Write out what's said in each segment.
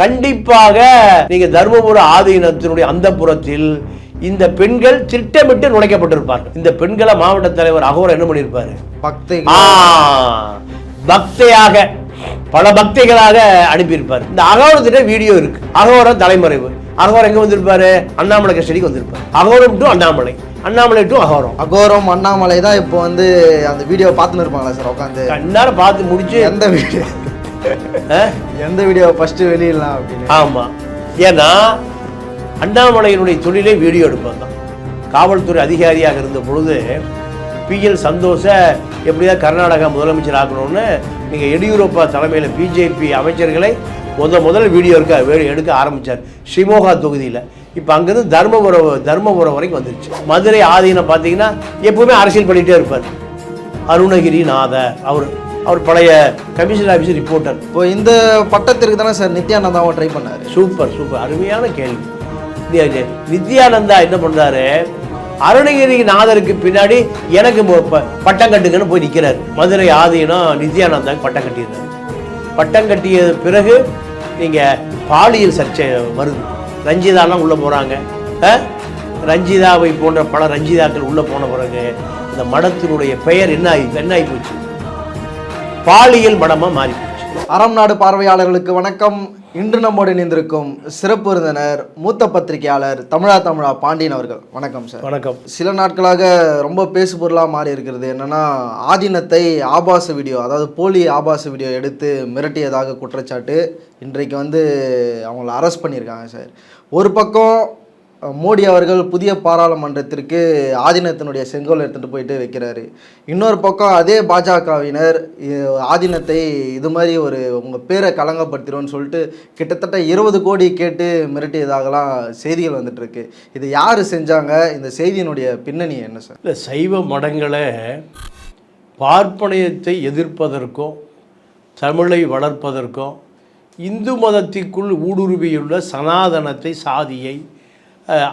கண்டிப்பாக நீங்க தர்மபுர ஆதீனத்தினுடைய அந்த புறத்தில் இந்த பெண்கள் திட்டமிட்டு நுழைக்கப்பட்டிருப்பார்கள். இந்த பெண்களை மாவட்ட தலைவர் அகோர் என்ன பண்ணியிருப்பாரு? பக்தை பக்தையாக பல பக்தைகளாக அனுப்பியிருப்பார். இந்த அகோரத்திட்ட வீடியோ இருக்கு. அகோரம் தலைமறைவு. அகோரம் எங்க வந்திருப்பாரு? அண்ணாமலை கஸ்டடிக்கு வந்திருப்பாரு. அகோரம் டு அண்ணாமலை. அண்ணாமலை டு அகோரம். அகோரம் அண்ணாமலை தான் இப்போ வந்து அந்த வீடியோ பார்த்துன்னு இருப்பாங்களா சார் உட்காந்து? கண்ணார பார்த்து முடிச்சு எந்த வீடியோ? எந்த வீடியோ ஃபர்ஸ்ட் வெளியிடலாம் அப்படின்னு. ஆமா. ஏன்னா அண்ணாமலையினுடைய தொழிலே வீடியோ எடுப்பது தான் காவல்துறை அதிகாரியாக இருந்த பொழுது பிஎல் சந்தோஷ எப்படியா கர்நாடகா முதலமைச்சர் ஆக்கணும்னு நீங்கள் எடியூரப்பா தலைமையில் பிஜேபி அமைச்சர்களை முத முதல் வீடியோ இருக்க வே- எடுக்க ஆரம்பித்தார் ஷிமோகா தொகுதியில். இப்போ அங்கேருந்து தர்மபுரம் தர்மபுரம் வரைக்கும் வந்துருச்சு. மதுரை ஆதீனம் பார்த்தீங்கன்னா எப்பவுமே அரசியல் பண்ணிகிட்டே இருப்பார். அருணகிரி நாத அவர். அவர் பழைய கமிஷன் ஆஃபீஸர் ரிப்போர்ட்டர் இப்போ இந்த பட்டத்திற்கு தானே சார் நித்யானந்தாவும் ட்ரை பண்ணாரு? சூப்பர் சூப்பர் அருமையான கேள்வி. நித்யானந்தா என்ன பண்றாரு அருணகிரி நாதருக்கு பின்னாடி எனக்கு பட்டம் கட்டுங்கன்னு போய் நிற்கிறார் மதுரை ஆதீனம் நித்யானந்தாக்கு பட்டம் கட்டிடுறாரு பட்டம் கட்டிய பிறகு நீங்க பாலியல் சர்ச்சை வருது. ரஞ்சிதாலாம் உள்ள போறாங்க. அஹ்? ரஞ்சிதாவை போன்ற பல ரஞ்சிதாக்கள் உள்ள போன பிறகு இந்த மடத்தினுடைய பெயர் என்ன ஆகி என்ன ஆகி போச்சு? பாலியல் மடமா மாறி அறம் நாடு பார்வையாளர்களுக்கு வணக்கம். இன்று நம்மோடு இணைந்திருக்கும் சிறப்பு விருந்தினர் மூத்த பத்திரிகையாளர் தமிழா தமிழா பாண்டியன் அவர்கள். வணக்கம் சார். வணக்கம். சில நாட்களாக ரொம்ப பேசு பொருளாக மாறி இருக்கிறது என்னன்னா ஆதீனத்தை ஆபாச வீடியோ அதாவது போலி ஆபாச வீடியோ எடுத்து மிரட்டியதாக குற்றச்சாட்டு இன்றைக்கு வந்து அவங்கள அரெஸ்ட் பண்ணியிருக்காங்க சார். ஒரு பக்கம் மோடி அவர்கள் புதிய பாராளுமன்றத்திற்கு ஆதீனத்தினுடைய செங்கோல் எடுத்துகிட்டு போயிட்டு வைக்கிறாரு. இன்னொரு பக்கம் அதே பாஜகவினர் ஆதீனத்தை இது மாதிரி ஒரு உங்கள் பேரை களங்கப்படுத்திடும்னு சொல்லிட்டு கிட்டத்தட்ட இருபது கோடி கேட்டு மிரட்டியதாகலாம் செய்திகள் வந்துட்டுருக்கு. இது யார் செஞ்சாங்க? இந்த செய்தியினுடைய பின்னணி என்ன சார்? இல்லை சைவ மடங்களை பார்ப்பனையத்தை எதிர்ப்பதற்கும் தமிழை வளர்ப்பதற்கும் இந்து மதத்திற்குள் ஊடுருவியுள்ள சனாதனத்தை சாதியை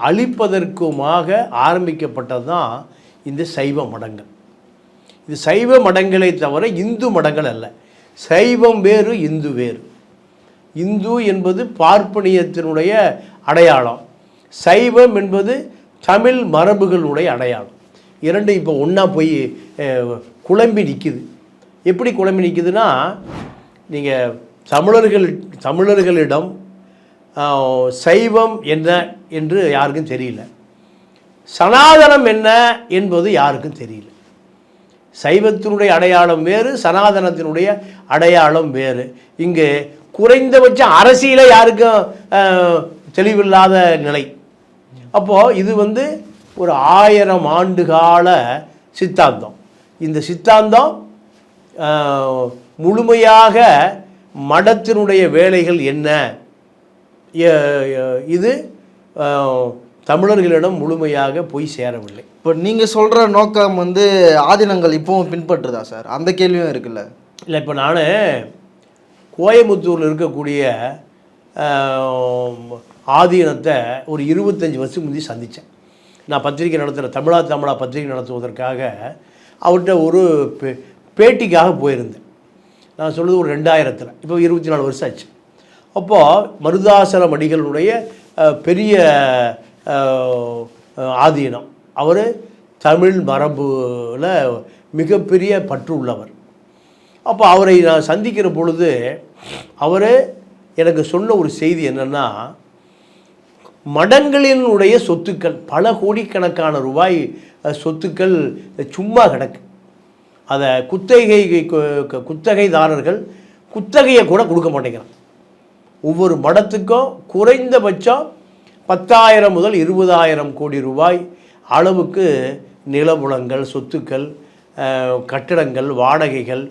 அழிப்பதற்குமாக ஆரம்பிக்கப்பட்டது தான் இந்த சைவ மடங்கள். இது சைவ மடங்களை தவிர இந்து மடங்கள் அல்ல. சைவம் வேறு இந்து வேறு. இந்து என்பது பார்ப்பனியத்தினுடைய அடையாளம். சைவம் என்பது தமிழ் மரபுகளுடைய அடையாளம். இரண்டும் இப்போ ஒன்றா போய் குழம்பி நிற்குது எப்படி குழம்பி நிற்குதுன்னா நீங்கள் தமிழர்கள் தமிழர்களிடம் சைவம் என்ன என்று யாருக்கும் தெரியல. சனாதனம் என்ன என்பது யாருக்கும் தெரியல. சைவத்தினுடைய அடையாளம் வேறு சனாதனத்தினுடைய அடையாளம் வேறு. இங்கு குறைந்தபட்ச அரசியல யாருக்கும் தெளிவில்லாத நிலை. அப்போது இது வந்து ஒரு ஆயிரம் ஆண்டு கால சித்தாந்தம். இந்த சித்தாந்தம் முழுமையாக மடத்தினுடைய வேலைகள் என்ன? இது தமிழர்களிடம் முழுமையாக போய் சேரவில்லை. இப்போ நீங்கள் சொல்கிற நோக்கம் வந்து ஆதீனங்கள் இப்பவும் பின்பற்றுதா சார்? அந்த கேள்வியும் இருக்குல்ல. இல்லை இப்போ நான் கோயம்புத்தூரில் இருக்கக்கூடிய ஆதீனத்தை ஒரு இருபத்தஞ்சி வருஷம் முந்தி சந்தித்தேன் நான் பத்திரிக்கை நடத்துகிற தமிழா தமிழா பத்திரிக்கை நடத்துவதற்காக அவர்கிட்ட ஒரு பே பேட்டிக்காக போயிருந்தேன். நான் சொல்கிறது ஒரு ரெண்டாயிரத்தில். இப்போ இருபத்தி நாலு வருஷம் ஆச்சு. அப்போது மருதாசலம் அடிகளுடைய பெரிய ஆதீனம். அவர் தமிழ் மரபுல மிகப்பெரிய பற்று உள்ளவர். அப்போ அவரை நான் சந்திக்கிற பொழுது அவர் எனக்கு சொன்ன ஒரு செய்தி என்னென்னா மடங்களினுடைய சொத்துக்கள் பல கோடிக்கணக்கான ரூபாய் சொத்துக்கள் சும்மா கிடக்கு. அதை குத்தகை குத்தகைதாரர்கள் குத்தகையை கூட கொடுக்க மாட்டேங்கிறான் ஒவ்வொரு மடத்துக்கும் குறைந்தபட்சம் பத்தாயிரம் முதல் இருபதாயிரம் கோடி ரூபாய் அளவுக்கு நிலபுலங்கள் சொத்துக்கள் கட்டிடங்கள் வாடகைகள்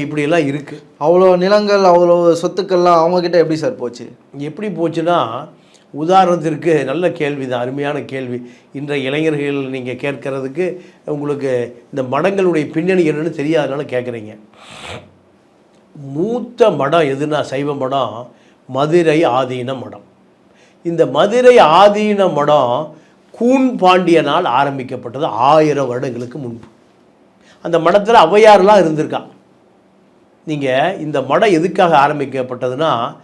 இப்படியெல்லாம் இருக்குது அவ்வளோ நிலங்கள் அவ்வளோ சொத்துக்கள்லாம் அவங்கக்கிட்ட எப்படி சார் போச்சு? எப்படி போச்சுன்னா உதாரணத்திற்கு நல்ல கேள்வி தான் அருமையான கேள்வி. இன்றைய இளைஞர்கள் நீங்கள் கேட்கறதுக்கு உங்களுக்கு இந்த மடங்களுடைய பின்னணி என்னன்னு தெரியாதனால கேட்குறீங்க. மூத்த மடம் எதுனா சைவ மடம்? மதுரை ஆதீன மடம். இந்த மதுரை ஆதீன மடம் கூன் பாண்டியனால் ஆரம்பிக்கப்பட்டது ஆயிரம் வருடங்களுக்கு முன்பு. அந்த மடத்தில் ஔவையார்லாம் இருந்திருக்கா? நீங்கள் இந்த மடம் எதுக்காக ஆரம்பிக்கப்பட்டதுன்னா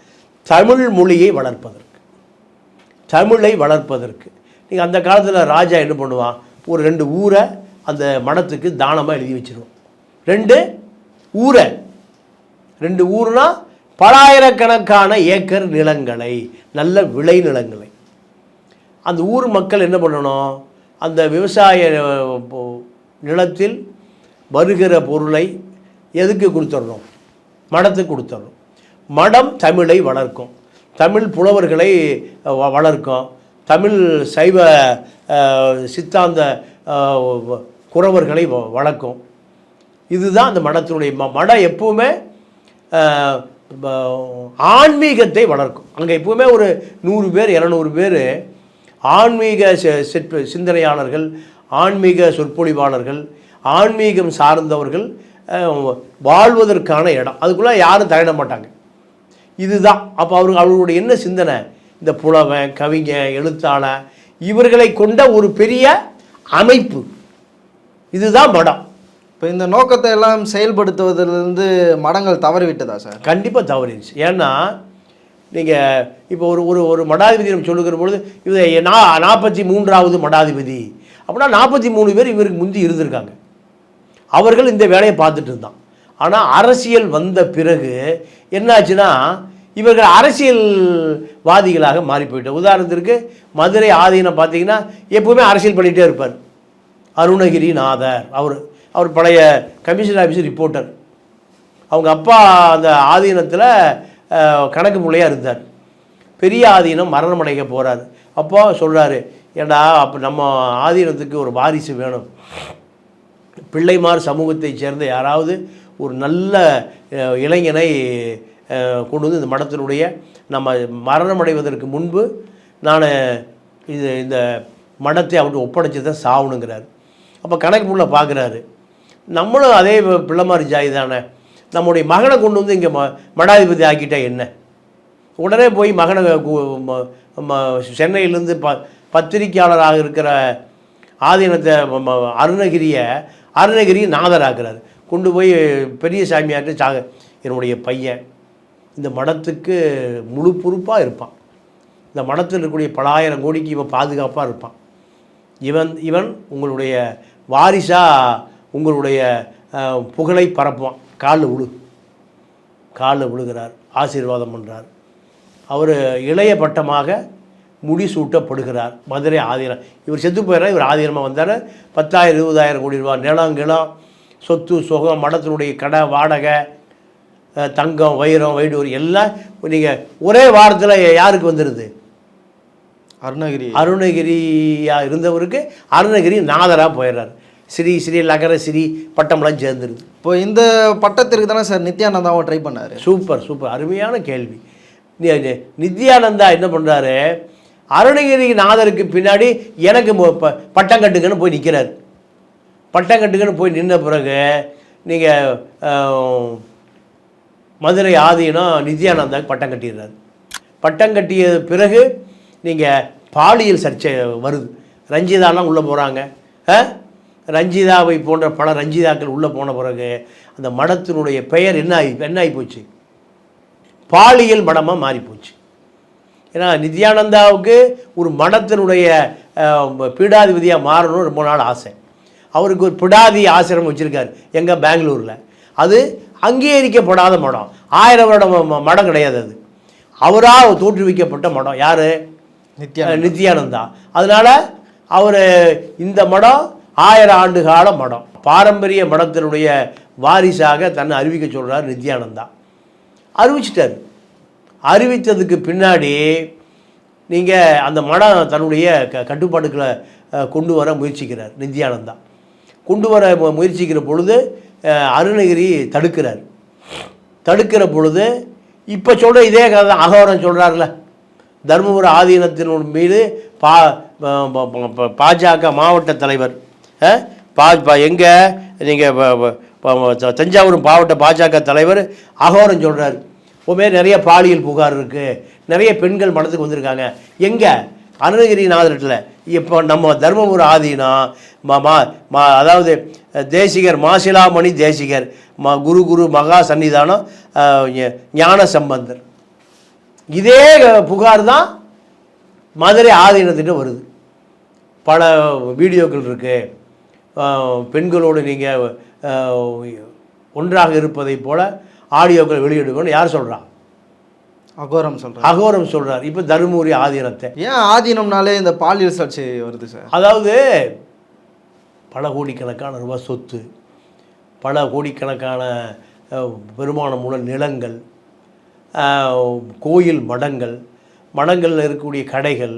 தமிழ் மொழியை வளர்ப்பதற்கு. தமிழை வளர்ப்பதற்கு. நீங்கள் அந்த காலத்தில் ராஜா என்ன பண்ணுவான்? ஒரு ரெண்டு ஊரை அந்த மடத்துக்கு தானமாக எழுதி வச்சிருவோம் ரெண்டு ஊரை ரெண்டு ஊர்னா பலாயிரக்கணக்கான ஏக்கர் நிலங்களை நல்ல விளை நிலங்களை. அந்த ஊர் மக்கள் என்ன பண்ணணும்? அந்த விவசாய நிலத்தில் வருகிற பொருளை எதுக்கு கொடுத்துட்றோம் மடத்துக்கு கொடுத்துட்றோம் மடம் தமிழை வளர்க்கும். தமிழ் புலவர்களை வ- வளர்க்கும். தமிழ் சைவ சித்தாந்த வ- குறவர்களை வளர்க்கும். இதுதான் அந்த மடத்தினுடைய ம மடம் எப்பவுமே ஆன்மீகத்தை வளர்க்கும். அங்கே எப்பவுமே ஒரு நூறு பேர் இரநூறு பேர் ஆன்மீக சிற்ப சிந்தனையாளர்கள் ஆன்மீக சொற்பொழிவாளர்கள் ஆன்மீகம் சார்ந்தவர்கள் வாழ்வதற்கான இடம். அதுக்குள்ளே யாரும் தயட மாட்டாங்க. இதுதான். அப்போ அவர்கள் அவர்களுடைய என்ன சிந்தனை? இந்த புலவன் கவிஞன் எழுத்தாளர் இவர்களை கொண்ட ஒரு பெரிய அமைப்பு. இதுதான் மடம் இப்போ இந்த நோக்கத்தை எல்லாம் செயல்படுத்துவதிலிருந்து மடங்கள் தவறிவிட்டதா சார்? கண்டிப்பாக தவறிடுச்சு. ஏன்னா நீங்கள் இப்போ ஒரு ஒரு ஒரு மடாதிபதி நம்ம சொல்லுகிற பொழுது இது நா நாற்பத்தி மூன்றாவது மடாதிபதி. அப்படின்னா நாற்பத்தி மூணு பேர் இவருக்கு முந்தி இருந்திருக்காங்க. அவர்கள் இந்த வேலையை பார்த்துட்டு இருந்தான். ஆனால் அரசியல் வந்த பிறகு என்னாச்சுன்னா இவர்கள் அரசியல்வாதிகளாக மாறி போயிட்டார் உதாரணத்திற்கு மதுரை ஆதீனம் பார்த்தீங்கன்னா எப்பவுமே அரசியல் பண்ணிகிட்டே இருப்பார். அருணகிரி நாதர் அவர். அவர் பழைய கமிஷன் ஆஃபீஸர் ரிப்போர்ட்டர் அவங்க அப்பா அந்த ஆதீனத்தில் கணக்கு முள்ளையாக இருந்தார். பெரிய ஆதீனம் மரணம் அடைக்க போகிறார் அப்போ சொல்கிறாரு ஏண்டா அப்போ நம்ம ஆதீனத்துக்கு ஒரு வாரிசு வேணும். பிள்ளைமார் சமூகத்தைச் சேர்ந்த யாராவது ஒரு நல்ல இளைஞனை கொண்டு வந்து இந்த மடத்தினுடைய நம்ம மரணம் அடைவதற்கு முன்பு நான் இது இந்த மடத்தை அவர்கிட்ட ஒப்படைச்சி தான் சாகணுங்கிறார். அப்போ கணக்கு முள்ள பார்க்குறாரு நம்மளும் அதே பிள்ளைமாரி ஜாதி தானே. நம்முடைய மகனை கொண்டு வந்து இங்கே ம மடாதிபதி ஆக்கிட்டா என்ன? உடனே போய் மகனை சென்னையிலேருந்து ப பத்திரிக்கையாளராக இருக்கிற ஆதீனத்தை ம- அருணகிரியை அருணகிரி நாதராக்குறாரு கொண்டு போய் பெரிய சாமியார்கிட்ட சாக என்னுடைய பையன் இந்த மடத்துக்கு முழு பொறுப்பாக இருப்பான். இந்த மடத்தில் இருக்கக்கூடிய பலாயிரம் கோடிக்கு இவன் பாதுகாப்பாக இருப்பான். இவன் இவன் உங்களுடைய வாரிசாக உங்களுடைய புகழை பரப்புவான். காலில் விழு. காலில் விழுகிறார். ஆசீர்வாதம் பண்ணுறார் அவர் இளைய பட்டமாக முடிசூட்டப்படுகிறார். மதுரை ஆதீனம் இவர் செத்து போயிடுறார் இவர் ஆதீனமாக வந்தார். பத்தாயிரம் இருபதாயிரம் கோடி ரூபா நிலம் கிளம் சொத்து சுகம் மடத்தினுடைய கடை வாடகை தங்கம் வைரம் வைடூர் எல்லாம் நீங்கள் ஒரே வாரத்தில் யாருக்கு வந்துடுது அருணகிரி. அருணகிரியா இருந்தவருக்கு அருணகிரி நாதராக போயிடுறாரு. ஸ்ரீ ஸ்ரீ லகர ஸ்ரீ பட்டம்லாம் சேர்ந்துருது. இப்போ இந்த பட்டத்திற்கு தானே சார் நித்யானந்தாவும் ட்ரை பண்ணாரு? Super super. அருமையான கேள்வி. நித்யானந்தா என்ன பண்ணுறாரு அருணகிரி நாதருக்கு பின்னாடி எனக்கு பட்டம் கட்டுங்கன்னு போய் நிற்கிறார் பட்டம் கட்டுங்கன்னு போய் நின்ன பிறகு நீங்கள் மதுரை ஆதீனம் நித்யானந்தாக்கு பட்டம் கட்டிடுறாரு. பட்டம் கட்டிய பிறகு நீங்கள் பாலியல் சர்ச்சை வருது. ரஞ்சிதாலாம் உள்ளே போகிறாங்க ரஞ்சிதாவை போன்ற பல ரஞ்சிதாக்கள் உள்ளே போன பிறகு அந்த மடத்தினுடைய பெயர் என்ன ஆகி என்ன ஆகி போச்சு? பாலியல் மடமாக மாறி போச்சு. ஏன்னா நித்யானந்தாவுக்கு ஒரு மடத்தினுடைய பீடாதிபதியாக மாறணும்னு ரொம்ப நாள் ஆசை. அவருக்கு ஒரு பிடாதி ஆசிரமம் வச்சுருக்காரு எங்கே பெங்களூரில். அது அங்கீகரிக்கப்படாத மடம். ஆயிரம் வருடம் மடம் கிடையாது அது. அவராக தோற்றுவிக்கப்பட்ட மடம். யார்? நித்யா நித்யானந்தா. அதனால் அவர் இந்த மடம் ஆயிரம் ஆண்டு கால மடம் பாரம்பரிய மடத்தினுடைய வாரிசாக தன்னை அறிவிக்க சொல்கிறார் நித்யானந்தா அறிவிச்சிட்டார் அறிவித்ததுக்கு பின்னாடி நீங்கள் அந்த மடம் தன்னுடைய க கட்டுப்பாட்டுக்களை கொண்டு வர முயற்சிக்கிறார் நித்யானந்தா கொண்டு வர முயற்சிக்கிற பொழுது அருணகிரி தடுக்கிறார் தடுக்கிற பொழுது இப்போ சொல்கிற இதே கதை தான் அகோரம் சொல்கிறார்ல தருமபுரி ஆதீனத்தின் மீது பா ப- பாஜக மாவட்ட தலைவர் பா பா எங்கே நீங்கள் தஞ்சாவூர் மாவட்ட பாஜக தலைவர் அகோரம் சொல்கிறார் உமே நிறைய பாலியல் புகார் இருக்குது நிறைய பெண்கள் மனத்துக்கு வந்திருக்காங்க. எங்கே? அருணகிரிநாதரத்தில் இப்போ நம்ம தர்மபுரம் ஆதீனம் மா மா மா அதாவது தேசிகர் மாசிலாமணி தேசிகர் ம குரு குரு மகா சன்னிதானம் ஞான சம்பந்தர். இதே புகார் தான் மதுரை ஆதீனத்திட்ட வருது. பல வீடியோக்கள் இருக்குது பெண்களோடு நீங்கள் ஒன்றாக இருப்பதைப் போல ஆடியோக்கள் வெளியிடுவோம்னு யார் சொல்கிறா அகோரம் சொல்கிறேன் அகோரம் சொல்கிறார் இப்போ தருமபுரி ஆதீனத்தை. ஏன் ஆதீனம்னாலே இந்த பாலியல் சர்ச்சை வருது சார்? அதாவது பல கோடிக்கணக்கான ரூபாய் சொத்து பல கோடிக்கணக்கான பெருமானமுள்ள நிலங்கள் கோயில் மடங்கள் மடங்களில் இருக்கக்கூடிய கடைகள்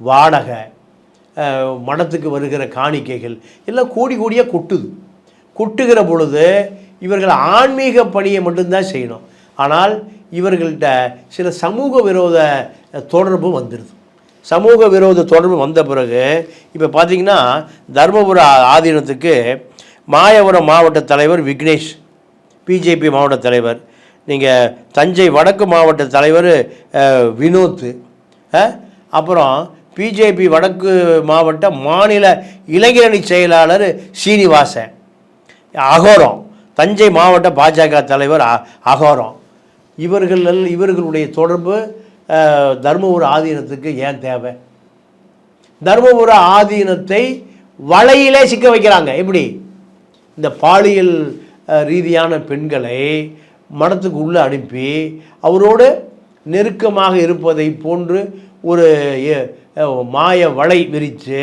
வாடகை மடத்துக்கு வருகிற காணிக்கைகள் எல்லாம் கோடி கோடியாக கொட்டுது. கொட்டுகிற பொழுது இவர்கள் ஆன்மீக பணியை மட்டும்தான் செய்யணும். ஆனால் இவர்கள்ட்ட சில சமூக விரோத தொடர்பு வந்துடுது சமூக விரோத தொடர்பு வந்த பிறகு இப்போ பார்த்தீங்கன்னா தர்மபுர ஆதீனத்துக்கு மாயவரம் மாவட்ட தலைவர் விக்னேஷ் பிஜேபி மாவட்ட தலைவர். நீங்கள் தஞ்சை வடக்கு மாவட்ட தலைவர் வினோத் அப்புறம் பிஜேபி வடக்கு மாவட்ட மாநில இளைஞரணி செயலாளர் சீனிவாசன். அகோரம். தஞ்சை மாவட்ட பாஜக தலைவர் அ- அகோரம். இவர்கள் இவர்களுடைய தொடர்பு தர்மபுர ஆதீனத்துக்கு ஏன் தேவை? தர்மபுர ஆதீனத்தை வலையிலே சிக்க வைக்கிறாங்க. எப்படி? இந்த பாலியல் ரீதியான பெண்களை மனத்துக்கு உள்ளே அனுப்பி அவரோடு நெருக்கமாக இருப்பதை போன்று ஒரு மாய வலை விரித்து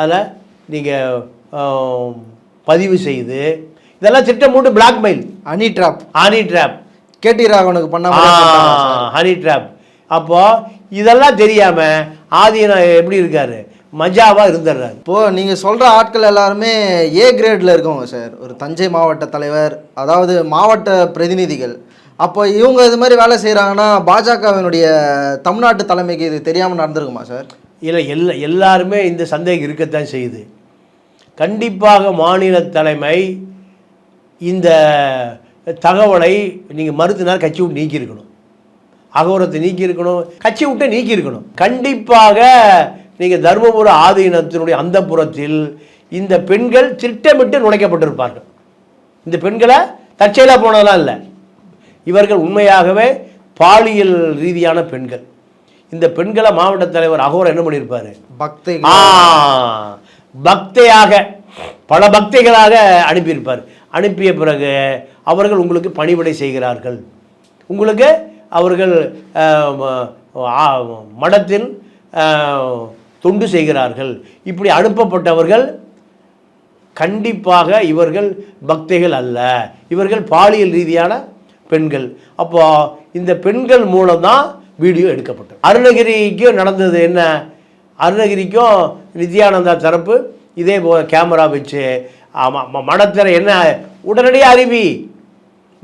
அதில் நீங்கள் பதிவு செய்து இதெல்லாம் திட்டம் போட்டு blackmail honey trap honey trap KT ராகவனுக்கு பண்ண. ஹனி ட்ராப் அப்போ இதெல்லாம் தெரியாமல் ஆதீனம் எப்படி இருக்காரு? மஜாவாக இருந்துடுறாரு. இப்போ நீங்க சொல்ற ஆட்கள் எல்லாருமே ஏ கிரேட்ல இருக்கவங்க சார். ஒரு தஞ்சை மாவட்ட தலைவர் அதாவது மாவட்ட பிரதிநிதிகள். அப்போ இவங்க இது மாதிரி வேலை செய்கிறாங்கன்னா பாஜகவினுடைய தமிழ்நாட்டு தலைமைக்கு இது தெரியாமல் நடந்திருக்குமா சார்? இல்லை எல்லா எல்லாருமே இந்த சந்தேகம் இருக்கத்தான் செய்யுது. கண்டிப்பாக மாநில தலைமை இந்த தகவலை நீங்கள் மறுத்தினால் கட்சி விட்டு நீக்கியிருக்கணும். அகோரத்தை நீக்கியிருக்கணும் கட்சி விட்டு நீக்கியிருக்கணும். கண்டிப்பாக நீங்கள் தருமபுர ஆதீனத்தினுடைய அந்த புறத்தில் இந்த பெண்கள் திட்டமிட்டு நுழைக்கப்பட்டிருப்பார்கள். இந்த பெண்களை தற்செயலாக போனதெல்லாம் இல்லை. இவர்கள் உண்மையாகவே பாலியல் ரீதியான பெண்கள். இந்த பெண்களை மாவட்ட தலைவர் அகோரம் என்ன பண்ணியிருப்பாரு? பக்தை பக்தையாக பல பக்தைகளாக அனுப்பியிருப்பார். அனுப்பிய பிறகு அவர்கள் உங்களுக்கு பணிவிடை செய்கிறார்கள். உங்களுக்கு அவர்கள் மடத்தில் தொண்டு செய்கிறார்கள். இப்படி அனுப்பப்பட்டவர்கள் கண்டிப்பாக இவர்கள் பக்தைகள் அல்ல. இவர்கள் பாலியல் ரீதியான பெண்கள். அப்போ இந்த பெண்கள் மூலம் தான் வீடியோ எடுக்கப்பட்டது. அருணகிரிக்கும் நடந்தது என்ன? அருணகிரிக்கும் நித்யானந்தா தரப்பு இதே போல் கேமரா வச்சு ஆமாம் மடத்திற என்ன? உடனடியாக அறிவி.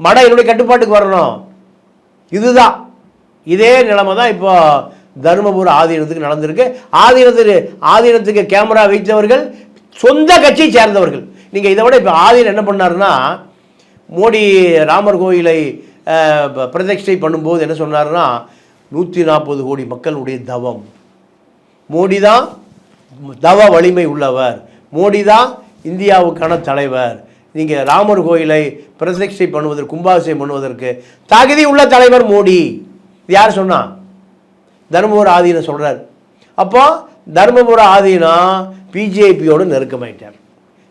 மடம் என்னுடைய கட்டுப்பாட்டுக்கு வரணும். இதுதான். இதே நிலைமை தான் இப்போ தருமபுரம் ஆதீனத்துக்கு நடந்திருக்கு. ஆதீனத்துக்கு ஆதீனத்துக்கு கேமரா வைத்தவர்கள் சொந்த கட்சியை சேர்ந்தவர்கள். நீங்கள் இதை விட இப்போ ஆதீனம் என்ன பண்ணாருன்னா மோடி ராமர் கோயிலை அஹ், பிரதிஷ்டை பண்ணும்போது என்ன சொன்னார்னா நூற்றி நாற்பது கோடி மக்களுடைய தவம். மோடி தான் தவ வலிமை உள்ளவர். மோடி தான் இந்தியாவுக்கான தலைவர். நீங்கள் ராமர் கோயிலை பிரதிஷ்டை பண்ணுவதற்கு கும்பாபிஷேகம் பண்ணுவதற்கு தகுதி உள்ள தலைவர் மோடி. இது யார் சொன்னா? தர்மபுர ஆதீனம் சொல்கிறார் அப்போ தர்மபுர ஆதீனம் பிஜேபியோடு நெருக்கமாயிட்டார்.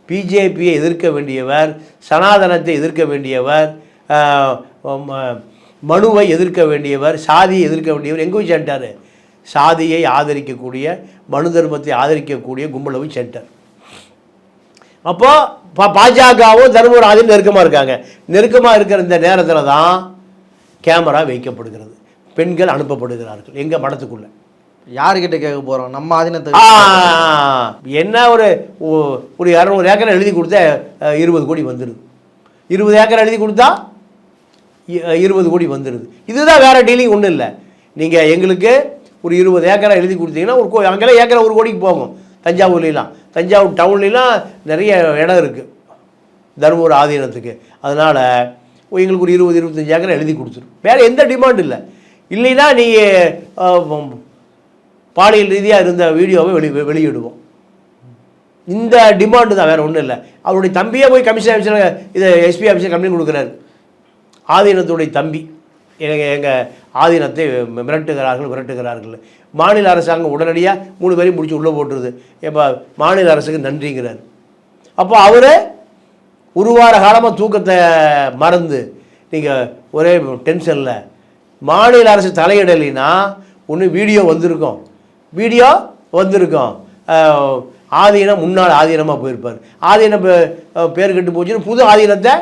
பிஜேபியை எதிர்க்க வேண்டியவர் சனாதனத்தை எதிர்க்க வேண்டியவர் மனுவை எதிர்க்க வேண்டியவர் சாதியை எதிர்க்க வேண்டியவர் எங்கே போய் சேர்ந்தார் சாதியை ஆதரிக்கக்கூடிய மனு தர்மத்தை ஆதரிக்கக்கூடிய கும்பளவு சென்டர் அப்போது பா பாஜகவும் தர்மராஜும் நெருக்கமாக இருக்காங்க. நெருக்கமாக இருக்கிற இந்த நேரத்தில் தான் கேமரா வைக்கப்படுகிறது. பெண்கள் அனுப்பப்படுகிறார்கள். எங்கள் மடத்துக்குள்ளே யாருக்கிட்ட கேட்க போறோம்? நம்ம ஆதீனத்தை ஆ, என்ன ஒரு ஒரு இரநூறு ஏக்கர் எழுதி கொடுத்தா இருபது கோடி வந்துடுது இருபது ஏக்கர் எழுதி கொடுத்தா இருபது கோடி வந்துடுது இதுதான் வேற டீலிங் ஒன்றும் இல்லை. நீங்கள் எங்களுக்கு ஒரு இருபது ஏக்கரை எழுதி கொடுத்தீங்கன்னா ஒரு கோ அங்கெல்லாம் ஏக்கரை ஒரு கோடிக்கு போகும். தஞ்சாவூர்லாம் தஞ்சாவூர் டவுன்லாம் நிறைய இடம் இருக்குது தருமபுர ஆதீனத்துக்கு. அதனால் எங்களுக்கு ஒரு இருபது இருபத்தஞ்சி ஏக்கரை எழுதி கொடுத்துரும் வேறு எந்த டிமாண்ட் இல்லை. இல்லைன்னா நீங்கள் பாலியல் ரீதியாக இருந்த வீடியோவை வெளி வெளியிடுவோம். இந்த டிமாண்டு தான் வேறு ஒன்றும் இல்லை. அவருடைய தம்பியே போய் கமிஷன் ஆஃபீஸில் இதை எஸ்பி ஆஃபீஸில் கம்ப்ளைண்ட் கொடுக்குறாரு. ஆதீனத்துடைய தம்பி. எங்கள் எங்கள் ஆதீனத்தை மிரட்டுகிறார்கள் விரட்டுகிறார்கள் மாநில அரசாங்கம் உடனடியாக மூணு பேரையும் முடிச்சு உள்ளே போட்டுருது. இப்போ மாநில அரசுக்கு நன்றிங்கிறார். அப்போ அவரே ஒரு வார காலமாக தூக்கத்தை மறந்து நீங்கள் ஒரே டென்ஷனில் மாநில அரசு தலையிடலைன்னா ஒன்று வீடியோ வந்திருக்கும். வீடியோ வந்திருக்கும். ஆதீனம் முன்னாள் ஆதீனமாக போயிருப்பார். ஆதீனம் பேர் கெட்டு போச்சுன்னு புது ஆதீனத்தை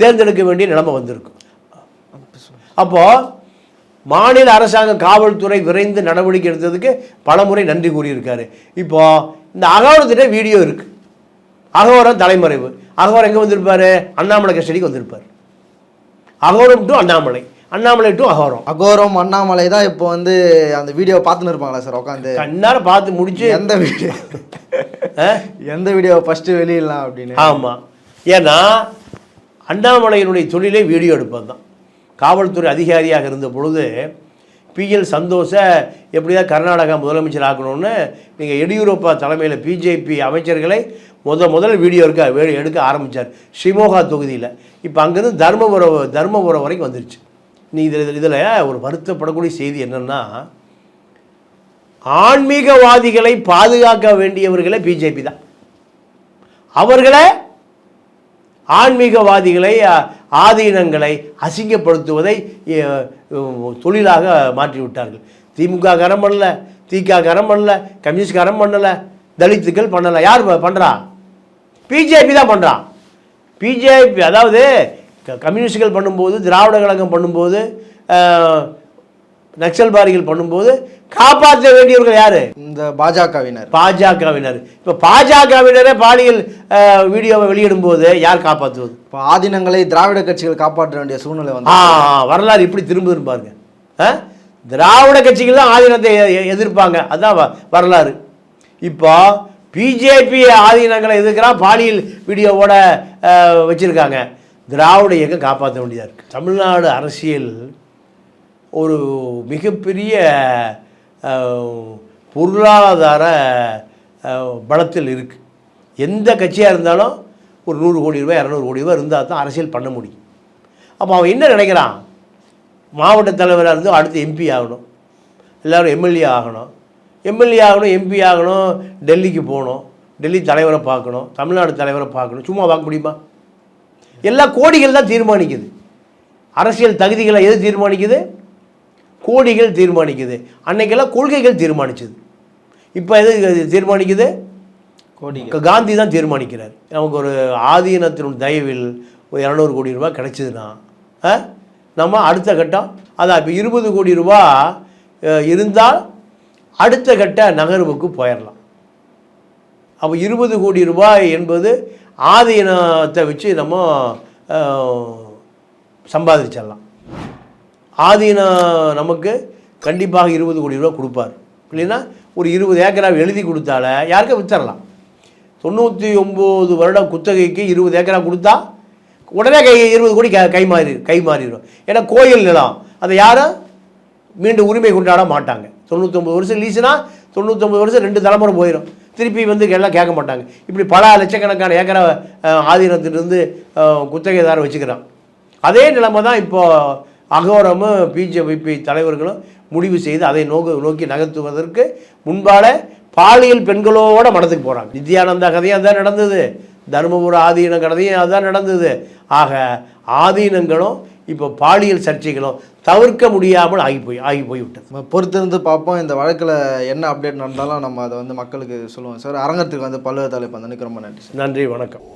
தேர்ந்தெடுக்க வேண்டிய நிலைமை வந்திருக்கும். அப்போது மாநில அரசாங்க காவல்துறை விரைந்து நடவடிக்கை எடுத்ததுக்கு பலமுறை நன்றி கூறியிருக்காரு. இப்போது இந்த அகோரத்திட்ட வீடியோ இருக்குது அகோரம் தலைமறைவு. அகோரம் எங்கே வந்திருப்பாரு? அண்ணாமலை கஸ்டடிக்கு வந்திருப்பார். அகோரம் டு அண்ணாமலை. அண்ணாமலை டு அகோரம். அகோரம் அண்ணாமலை தான் இப்போ வந்து அந்த வீடியோ பார்த்துன்னு இருப்பாங்களா சார் உட்காந்து கண்ணார பார்த்து முடிச்சு எந்த வீடியோ எந்த வீடியோ ஃபர்ஸ்ட் வெளியிடலாம் அப்படின்னு. ஆமாம் ஏன்னா அண்ணாமலையினுடைய தொழிலே வீடியோ எடுப்பது தான் காவல்துறை அதிகாரியாக இருந்த பொழுது பிஎல் சந்தோஷ எப்படிதான் கர்நாடகா முதலமைச்சர் ஆக்கணும்னு நீங்கள் எடியூரப்பா தலைமையில் பிஜேபி அமைச்சர்களை முத முதல் வீடியோ இருக்க வே- எடுக்க ஆரம்பித்தார் ஷிமோகா தொகுதியில். இப்போ அங்கேருந்து தர்மபுரம் தர்மபுரம் வரைக்கும் வந்துருச்சு. நீ இதில் இதில் ஒரு வருத்தப்படக்கூடிய செய்தி என்னென்னா ஆன்மீகவாதிகளை பாதுகாக்க வேண்டியவர்களே பிஜேபி தான். அவர்களே ஆன்மீகவாதிகளை ஆதீனங்களை அசிங்கப்படுத்துவதை தொழிலாக மாற்றி விட்டார்கள் திமுக கரம் பண்ணல திக கரம் பண்ணல கம்யூனிஸ்ட் கரம் பண்ணலை தலித்துக்கள் பண்ணலை. யார் பண்ணுறா பிஜேபி தான் பண்ணுறான் பிஜேபி அதாவது கம்யூனிஸ்டுகள் பண்ணும்போது திராவிட கழகம் பண்ணும்போது நக்சல்பாரிகள் பண்ணும்போது காப்பாற்ற வேண்டியவர்கள் யாரு? இந்த பாஜகவினர். பாஜகவினர். இப்போ பாஜகவினரே பாலியல் வீடியோவை வெளியிடும்போது யார் காப்பாற்றுவது இப்போ ஆதீனங்களை திராவிட கட்சிகள் காப்பாற்ற வேண்டிய சூழ்நிலை வந்து வரலாறு இப்படி திரும்புதுன்னு பாருங்க. ஆ? திராவிட கட்சிகள் தான் ஆதீனத்தை எதிர்ப்பாங்க. அதான் வ- வரலாறு. இப்போ பிஜேபி ஆதீனங்களை எதிர்க்கிறான் பாலியல் வீடியோவோட வச்சிருக்காங்க. திராவிட இயக்கம் காப்பாற்ற வேண்டியதாக இருக்குது தமிழ்நாடு அரசியல் ஒரு மிகப்பெரிய பொருளாதார பலத்தில் இருக்குது எந்த கட்சியாக இருந்தாலும் ஒரு நூறு கோடி ரூபாய் இரநூறு கோடி ரூபாய் இருந்தால் தான் அரசியல் பண்ண முடியும். அப்போ அவன் என்ன நினைக்கிறான்? மாவட்ட தலைவராக இருந்து அடுத்து எம்பி ஆகணும். எல்லோரும் எம்எல்ஏ ஆகணும். எம்எல்ஏ ஆகணும் எம்பி ஆகணும் டெல்லிக்கு போகணும். டெல்லி தலைவரை பார்க்கணும் தமிழ்நாடு தலைவரை பார்க்கணும். சும்மா பார்க்க முடியுமா? எல்லா கோடிகள் தான் தீர்மானிக்குது. அரசியல் தகுதிகளை எது தீர்மானிக்குது? கோடிகள் தீர்மானிக்குது. அன்னைக்கெல்லாம் கொள்கைகள் தீர்மானிச்சது. இப்போ எது தீர்மானிக்குது? கோடி காந்தி தான் தீர்மானிக்கிறார். நமக்கு ஒரு ஆதீனத்தினுடைய தயவில் ஒரு இரநூறு கோடி ரூபாய் கிடைச்சதுன்னா நம்ம அடுத்த கட்டம் அதான் இப்போ இருபது கோடி ரூபா இருந்தால் அடுத்த கட்ட நகர்வுக்கு போயிடலாம் அப்போ இருபது கோடி ரூபாய் என்பது ஆதீனத்தை வச்சு நம்ம சம்பாதிச்சிடலாம். ஆதீனம் நமக்கு கண்டிப்பாக இருபது கோடி ரூபா கொடுப்பார். இல்லைன்னா ஒரு இருபது ஏக்கரா எழுதி கொடுத்தால யாருக்கும் வித்தரலாம் தொண்ணூற்றி ஒம்பது வருடம் குத்தகைக்கு இருபது ஏக்கரா கொடுத்தா உடனே கை இருபது கோடி கை கை மாறி கை மாறிடும். ஏன்னா கோயில் நிலம் அதை யாரும் மீண்டும் உரிமை கொண்டாட மாட்டாங்க. தொண்ணூத்தொம்பது வருஷம் லீஸுனா தொண்ணூத்தொம்பது வருஷம் ரெண்டு தலைமுறை போயிடும். திருப்பி வந்து எல்லாம் கேட்க மாட்டாங்க. இப்படி பல லட்சக்கணக்கான ஏக்கரை ஆதீனத்திலிருந்து குத்தகைதாரம் வச்சுக்கிறான். அதே நிலைமை தான் இப்போது அகோரமும் பிஜேபி தலைவர்களும் முடிவு செய்து அதை நோக்கு நோக்கி நகர்த்துவதற்கு முன்பால பாலியல் பெண்களோட மடத்துக்கு போகிறாங்க நித்யானந்தா கதையும் அதான் நடந்தது. தருமபுர ஆதீன கதையும் அதான் நடந்தது. ஆக ஆதீனங்களும் இப்போ பாலியல் சர்ச்சைகளும் தவிர்க்க முடியாமல் ஆகி போய் ஆகி போய்விட்டது. பொறுத்திருந்து பார்ப்போம் இந்த வழக்கில் என்ன அப்டேட் நடந்தாலும் நம்ம அதை வந்து மக்களுக்கு சொல்லுவோம். சார் அரங்கத்துக்கு வந்து பல்வேறு தலைப்பு வந்து ரொம்ப நன்றி நன்றி வணக்கம்.